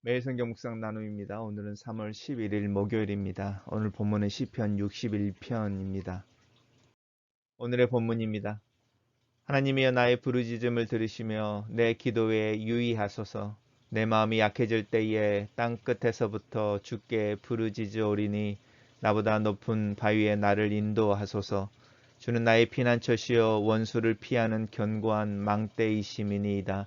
매일 성경 묵상 나눔입니다. 오늘은 3월 11일 목요일입니다. 오늘 본문은 시편 61편입니다. 오늘의 본문입니다. 하나님이여 나의 부르짖음을 들으시며 내 기도에 유의하소서. 내 마음이 약해질 때에 땅 끝에서부터 주께 부르짖으오리니 나보다 높은 바위에 나를 인도하소서. 주는 나의 피난처시여 원수를 피하는 견고한 망대이심이니이다.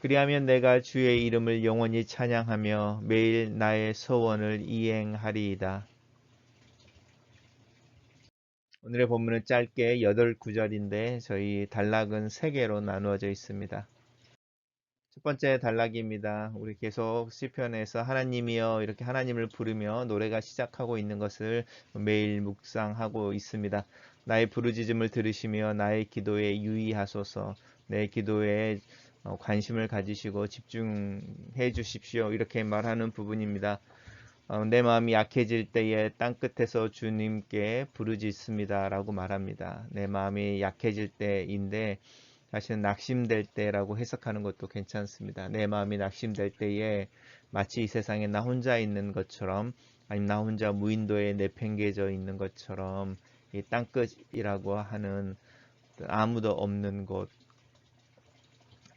그리하면 내가 주의 이름을 영원히 찬양하며 매일 나의 소원을 이행하리이다. 오늘의 본문은 짧게 8구절인데 저희 단락은 3개로 나누어져 있습니다. 첫 번째 단락입니다. 우리 계속 시편에서 하나님이여 이렇게 하나님을 부르며 노래가 시작하고 있는 것을 매일 묵상하고 있습니다. 나의 부르짖음을 들으시며 나의 기도에 유의하소서. 내 기도에 어, 관심을 가지시고 집중해 주십시오. 이렇게 말하는 부분입니다. 어, 내 마음이 약해질 때에 땅끝에서 주님께 부르짖습니다. 라고 말합니다. 내 마음이 약해질 때인데 사실은 낙심될 때라고 해석하는 것도 괜찮습니다. 내 마음이 낙심될 때에 마치 이 세상에 나 혼자 있는 것처럼 아니면 나 혼자 무인도에 내팽개져 있는 것처럼 이 땅끝이라고 하는 아무도 없는 곳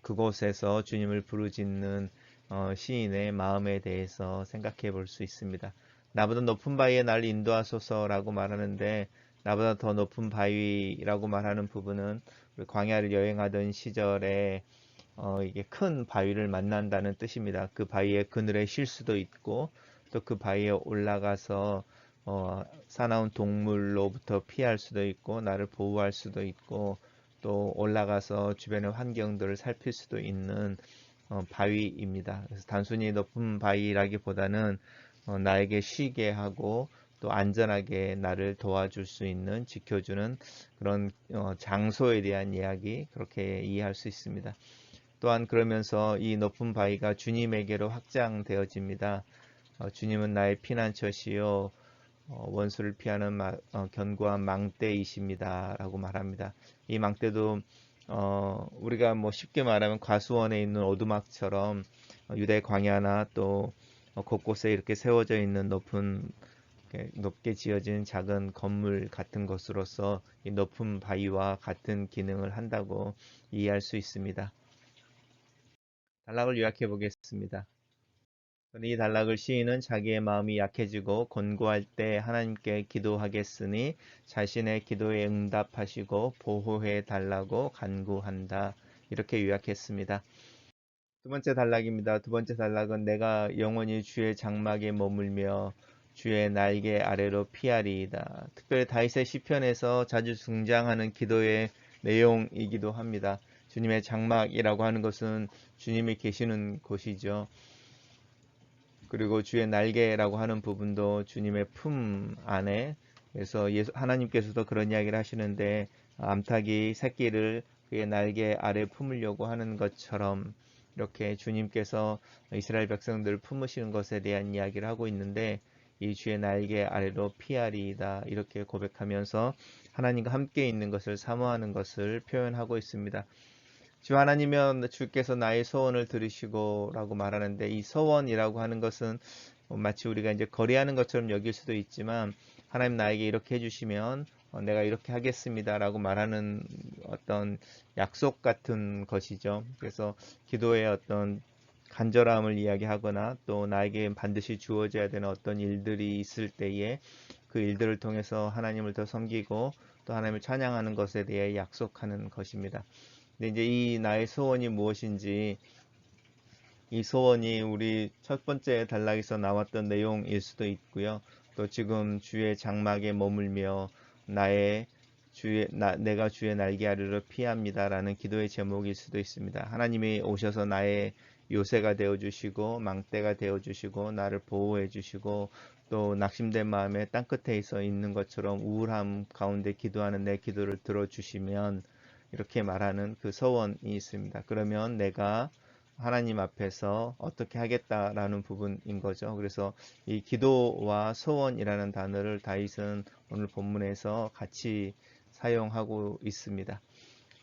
그곳에서 주님을 부르짖는 어, 시인의 마음에 대해서 생각해 볼 수 있습니다. 나보다 높은 바위에 날 인도하소서라고 말하는데 나보다 더 높은 바위라고 말하는 부분은 광야를 여행하던 시절에 어, 이게 큰 바위를 만난다는 뜻입니다. 그 바위에 그늘에 쉴 수도 있고 또 그 바위에 올라가서 어, 사나운 동물로부터 피할 수도 있고 나를 보호할 수도 있고 또 올라가서 주변의 환경들을 살필 수도 있는 어, 바위입니다. 그래서 단순히 높은 바위라기보다는 어, 나에게 쉬게 하고 또 안전하게 나를 도와줄 수 있는 지켜주는 그런 어, 장소에 대한 이야기 그렇게 이해할 수 있습니다. 또한 그러면서 이 높은 바위가 주님에게로 확장되어집니다. 어, 주님은 나의 피난처시요 어, 원수를 피하는 마, 어, 견고한 망대이십니다. 라고 말합니다. 이 망대도 어, 우리가 뭐 쉽게 말하면 과수원에 있는 오두막처럼 어, 유대 광야나 또 어, 곳곳에 이렇게 세워져 있는 높은 높게 지어진 작은 건물 같은 것으로서 이 높은 바위와 같은 기능을 한다고 이해할 수 있습니다. 단락을 요약해 보겠습니다. 이 단락을 시인은 자기의 마음이 약해지고 곤고할 때 하나님께 기도하겠으니 자신의 기도에 응답하시고 보호해 달라고 간구한다. 이렇게 요약했습니다. 두 번째 단락입니다. 두 번째 단락은 내가 영원히 주의 장막에 머물며 주의 날개 아래로 피하리이다. 특별히 다윗의 시편에서 자주 등장하는 기도의 내용이기도 합니다. 주님의 장막이라고 하는 것은 주님이 계시는 곳이죠. 그리고 주의 날개라고 하는 부분도 주님의 품 안에 그래서 예수, 하나님께서도 그런 이야기를 하시는데 암탉이 새끼를 그의 날개 아래 품으려고 하는 것처럼 이렇게 주님께서 이스라엘 백성들을 품으시는 것에 대한 이야기를 하고 있는데 이 주의 날개 아래로 피하리이다 이렇게 고백하면서 하나님과 함께 있는 것을 사모하는 것을 표현하고 있습니다. 주 하나님은 주께서 나의 소원을 들으시고 라고 말하는데 이 소원이라고 하는 것은 뭐 마치 우리가 이제 거래하는 것처럼 여길 수도 있지만 하나님 나에게 이렇게 해주시면 어, 내가 이렇게 하겠습니다 라고 말하는 어떤 약속 같은 것이죠. 그래서 기도의 어떤 간절함을 이야기하거나 또 나에게 반드시 주어져야 되는 어떤 일들이 있을 때에 그 일들을 통해서 하나님을 더 섬기고 또 하나님을 찬양하는 것에 대해 약속하는 것입니다. 근데 이제 이 나의 소원이 무엇인지 이 소원이 우리 첫 번째 단락에서 나왔던 내용일 수도 있고요. 또 지금 주의 장막에 머물며 나의 주의 나, 내가 주의 날개 아래로 피합니다라는 기도의 제목일 수도 있습니다. 하나님이 오셔서 나의 요새가 되어 주시고 망대가 되어 주시고 나를 보호해 주시고 또 낙심된 마음에 땅끝에 있어 있는 것처럼 우울함 가운데 기도하는 내 기도를 들어 주시면 이렇게 말하는 그 서원이 있습니다. 그러면 내가 하나님 앞에서 어떻게 하겠다라는 부분인 거죠. 그래서 이 기도와 소원이라는 단어를 다윗은 오늘 본문에서 같이 사용하고 있습니다.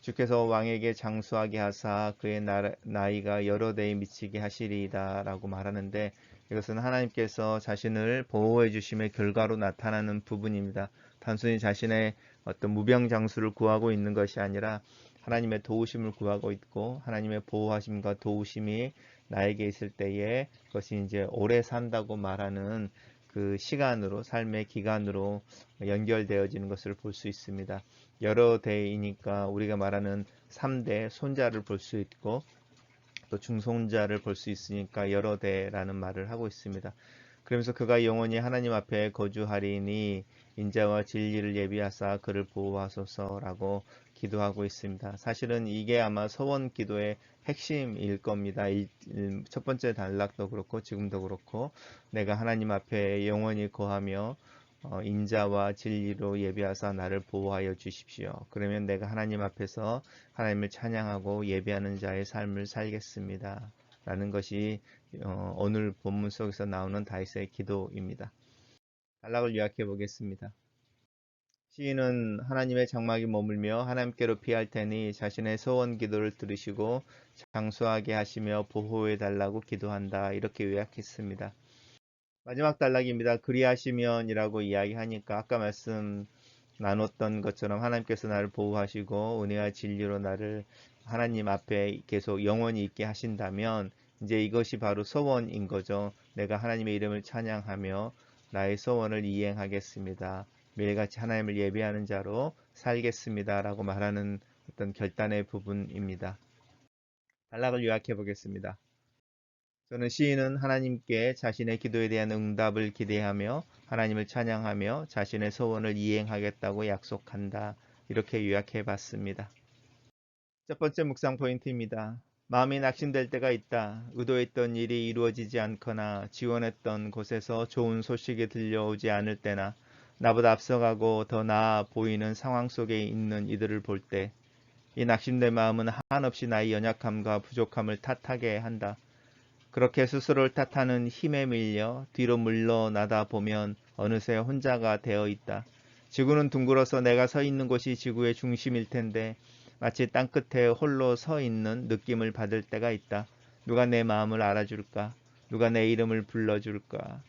주께서 왕에게 장수하게 하사 그의 나이가 여러 대에 미치게 하시리이다 라고 말하는데 이것은 하나님께서 자신을 보호해 주심의 결과로 나타나는 부분입니다. 단순히 자신의 어떤 무병장수를 구하고 있는 것이 아니라 하나님의 도우심을 구하고 있고 하나님의 보호하심과 도우심이 나에게 있을 때에 그것이 이제 오래 산다고 말하는 그 시간으로 삶의 기간으로 연결되어지는 것을 볼 수 있습니다. 여러 대이니까 우리가 말하는 3대 손자를 볼 수 있고 또 중손자를 볼 수 있으니까 여러 대라는 말을 하고 있습니다. 그러면서 그가 영원히 하나님 앞에 거주하리니 인자와 진리를 예비하사 그를 보호하소서라고 기도하고 있습니다. 사실은 이게 아마 서원 기도의 핵심일 겁니다. 첫 번째 단락도 그렇고 지금도 그렇고 내가 하나님 앞에 영원히 거하며 어, 인자와 진리로 예배하사 나를 보호하여 주십시오. 그러면 내가 하나님 앞에서 하나님을 찬양하고 예배하는 자의 삶을 살겠습니다. 라는 것이 어, 오늘 본문 속에서 나오는 다윗의 기도입니다. 단락을 요약해 보겠습니다. 시인은 하나님의 장막이 머물며 하나님께로 피할 테니 자신의 소원 기도를 들으시고 장수하게 하시며 보호해 달라고 기도한다. 이렇게 요약했습니다. 마지막 단락입니다. 그리하시면이라고 이야기하니까 아까 말씀 나눴던 것처럼 하나님께서 나를 보호하시고 은혜와 진리로 나를 하나님 앞에 계속 영원히 있게 하신다면 이제 이것이 바로 소원인 거죠. 내가 하나님의 이름을 찬양하며 나의 소원을 이행하겠습니다. 매일같이 하나님을 예배하는 자로 살겠습니다. 라고 말하는 어떤 결단의 부분입니다. 단락을 요약해 보겠습니다. 저는 시인은 하나님께 자신의 기도에 대한 응답을 기대하며 하나님을 찬양하며 자신의 소원을 이행하겠다고 약속한다. 이렇게 요약해 봤습니다. 첫 번째 묵상 포인트입니다. 마음이 낙심될 때가 있다. 의도했던 일이 이루어지지 않거나 지원했던 곳에서 좋은 소식이 들려오지 않을 때나 나보다 앞서가고 더 나아 보이는 상황 속에 있는 이들을 볼 때 이 낙심된 마음은 한없이 나의 연약함과 부족함을 탓하게 한다. 그렇게 스스로를 탓하는 힘에 밀려 뒤로 물러나다 보면 어느새 혼자가 되어 있다. 지구는 둥글어서 내가 서 있는 곳이 지구의 중심일 텐데 마치 땅끝에 홀로 서 있는 느낌을 받을 때가 있다. 누가 내 마음을 알아줄까? 누가 내 이름을 불러줄까?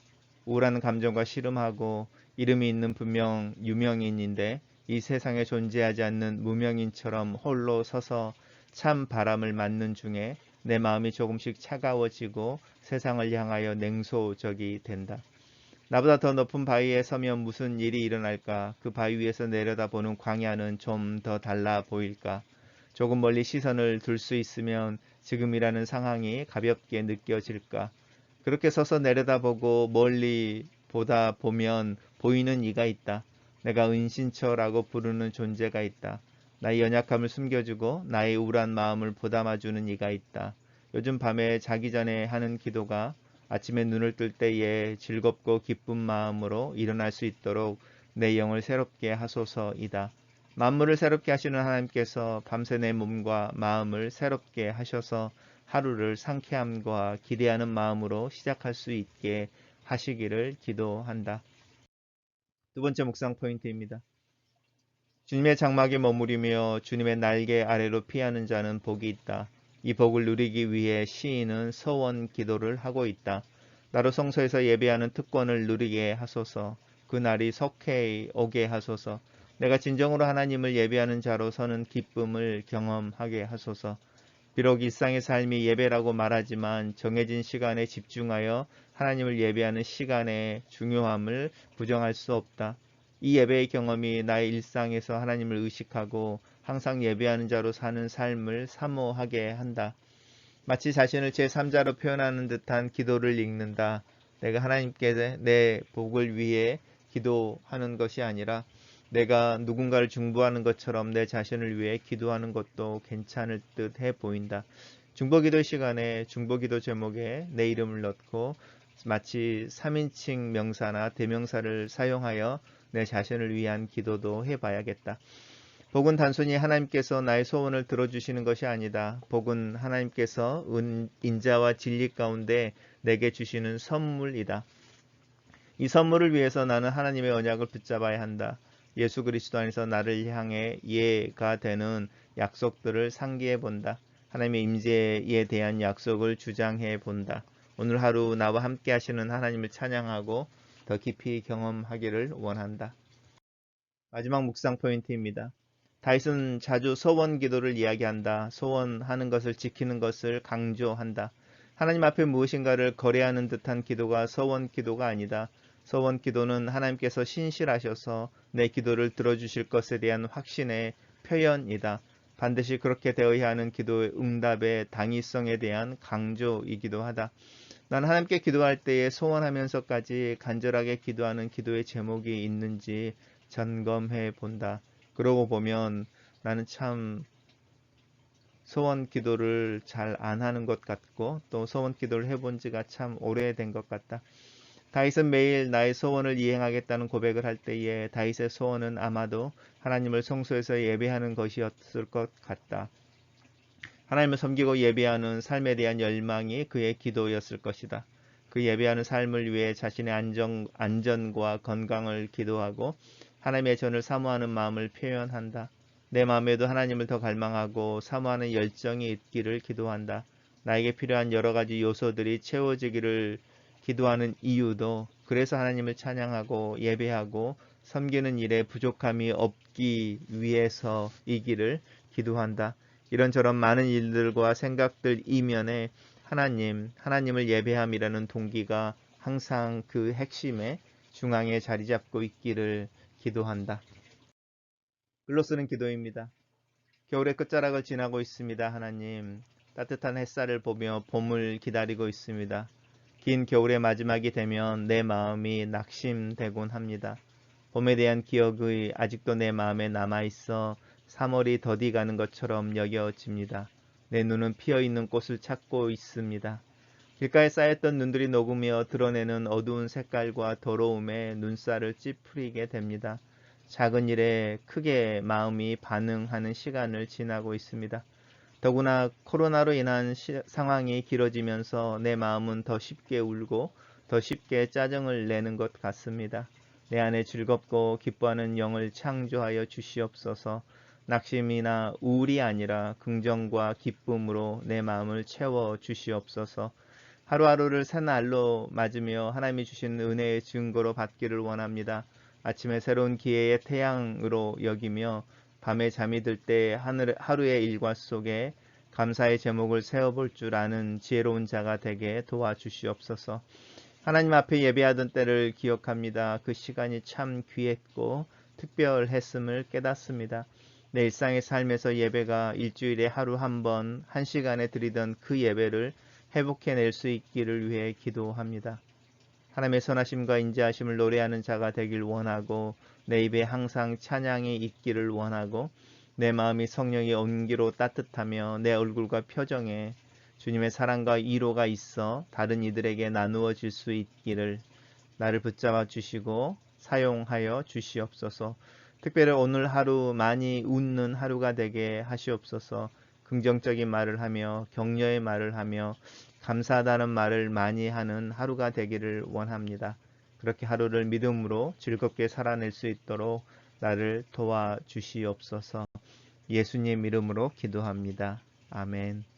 우울한 감정과 씨름하고 이름이 있는 분명 유명인인데 이 세상에 존재하지 않는 무명인처럼 홀로 서서 참 바람을 맞는 중에 내 마음이 조금씩 차가워지고 세상을 향하여 냉소적이 된다. 나보다 더 높은 바위에 서면 무슨 일이 일어날까? 그 바위 위에서 내려다보는 광야는 좀 더 달라 보일까? 조금 멀리 시선을 둘 수 있으면 지금이라는 상황이 가볍게 느껴질까? 그렇게 서서 내려다보고 멀리 보다 보면 보이는 이가 있다. 내가 은신처라고 부르는 존재가 있다. 나의 연약함을 숨겨주고 나의 우울한 마음을 보담아주는 이가 있다. 요즘 밤에 자기 전에 하는 기도가 아침에 눈을 뜰 때에 즐겁고 기쁜 마음으로 일어날 수 있도록 내 영을 새롭게 하소서이다. 만물을 새롭게 하시는 하나님께서 밤새 내 몸과 마음을 새롭게 하셔서 하루를 상쾌함과 기대하는 마음으로 시작할 수 있게 하시기를 기도한다. 두 번째 묵상 포인트입니다. 주님의 장막에 머무르며 주님의 날개 아래로 피하는 자는 복이 있다. 이 복을 누리기 위해 시인은 서원 기도를 하고 있다. 나로 성소에서 예배하는 특권을 누리게 하소서. 그 날이 속해 오게 하소서. 내가 진정으로 하나님을 예배하는 자로 서는 기쁨을 경험하게 하소서. 비록 일상의 삶이 예배라고 말하지만 정해진 시간에 집중하여 하나님을 예배하는 시간의 중요함을 부정할 수 없다. 이 예배의 경험이 나의 일상에서 하나님을 의식하고 항상 예배하는 자로 사는 삶을 사모하게 한다. 마치 자신을 제3자로 표현하는 듯한 기도를 읽는다. 내가 하나님께 내 복을 위해 기도하는 것이 아니라 내가 누군가를 중보하는 것처럼 내 자신을 위해 기도하는 것도 괜찮을 듯 해 보인다. 중보기도 시간에 중보기도 제목에 내 이름을 넣고 마치 3인칭 명사나 대명사를 사용하여 내 자신을 위한 기도도 해봐야겠다. 복은 단순히 하나님께서 나의 소원을 들어주시는 것이 아니다. 복은 하나님께서 은, 인자와 진리 가운데 내게 주시는 선물이다. 이 선물을 위해서 나는 하나님의 언약을 붙잡아야 한다. 예수 그리스도 안에서 나를 향해 예가 되는 약속들을 상기해 본다. 하나님의 임재에 대한 약속을 주장해 본다. 오늘 하루 나와 함께 하시는 하나님을 찬양하고 더 깊이 경험하기를 원한다. 마지막 묵상 포인트입니다. 다윗은 자주 소원 기도를 이야기한다. 소원하는 것을 지키는 것을 강조한다. 하나님 앞에 무엇인가를 거래하는 듯한 기도가 소원 기도가 아니다. 소원 기도는 하나님께서 신실하셔서 내 기도를 들어주실 것에 대한 확신의 표현이다. 반드시 그렇게 되어야 하는 기도의 응답의 당위성에 대한 강조이기도 하다. 난 하나님께 기도할 때에 소원하면서까지 간절하게 기도하는 기도의 제목이 있는지 점검해 본다. 그러고 보면 나는 참 소원 기도를 잘 안 하는 것 같고 또 소원 기도를 해본 지가 참 오래된 것 같다. 다윗은 매일 나의 소원을 이행하겠다는 고백을 할 때에 다윗의 소원은 아마도 하나님을 성소에서 예배하는 것이었을 것 같다. 하나님을 섬기고 예배하는 삶에 대한 열망이 그의 기도였을 것이다. 그 예배하는 삶을 위해 자신의 안정, 안전과 건강을 기도하고 하나님의 전을 사모하는 마음을 표현한다. 내 마음에도 하나님을 더 갈망하고 사모하는 열정이 있기를 기도한다. 나에게 필요한 여러 가지 요소들이 채워지기를 기도하는 이유도 그래서 하나님을 찬양하고 예배하고 섬기는 일에 부족함이 없기 위해서이기를 기도한다. 이런저런 많은 일들과 생각들 이면에 하나님, 하나님을 예배함이라는 동기가 항상 그 핵심의 중앙에 자리 잡고 있기를 기도한다. 글로 쓰는 기도입니다. 겨울의 끝자락을 지나고 있습니다. 하나님, 따뜻한 햇살을 보며 봄을 기다리고 있습니다. 긴 겨울의 마지막이 되면 내 마음이 낙심되곤 합니다. 봄에 대한 기억이 아직도 내 마음에 남아있어 3월이 더디 가는 것처럼 여겨집니다. 내 눈은 피어있는 꽃을 찾고 있습니다. 길가에 쌓였던 눈들이 녹으며 드러내는 어두운 색깔과 더러움에 눈살을 찌푸리게 됩니다. 작은 일에 크게 마음이 반응하는 시간을 지나고 있습니다. 더구나 코로나로 인한 시, 상황이 길어지면서 내 마음은 더 쉽게 울고 더 쉽게 짜증을 내는 것 같습니다. 내 안에 즐겁고 기뻐하는 영을 창조하여 주시옵소서 낙심이나 우울이 아니라 긍정과 기쁨으로 내 마음을 채워 주시옵소서 하루하루를 새 날로 맞으며 하나님이 주신 은혜의 증거로 받기를 원합니다. 아침에 새로운 기회의 태양으로 여기며 밤에 잠이 들 때 하루의 일과 속에 감사의 제목을 세워볼 줄 아는 지혜로운 자가 되게 도와주시옵소서. 하나님 앞에 예배하던 때를 기억합니다. 그 시간이 참 귀했고 특별했음을 깨닫습니다. 내 일상의 삶에서 예배가 일주일에 하루 한 번, 한 시간에 드리던 그 예배를 회복해낼 수 있기를 위해 기도합니다. 하나님의 선하심과 인자하심을 노래하는 자가 되길 원하고 내 입에 항상 찬양이 있기를 원하고 내 마음이 성령의 온기로 따뜻하며 내 얼굴과 표정에 주님의 사랑과 이로가 있어 다른 이들에게 나누어질 수 있기를 나를 붙잡아 주시고 사용하여 주시옵소서. 특별히 오늘 하루 많이 웃는 하루가 되게 하시옵소서. 긍정적인 말을 하며 격려의 말을 하며 감사하다는 말을 많이 하는 하루가 되기를 원합니다. 그렇게 하루를 믿음으로 즐겁게 살아낼 수 있도록 나를 도와주시옵소서 예수님 이름으로 기도합니다. 아멘.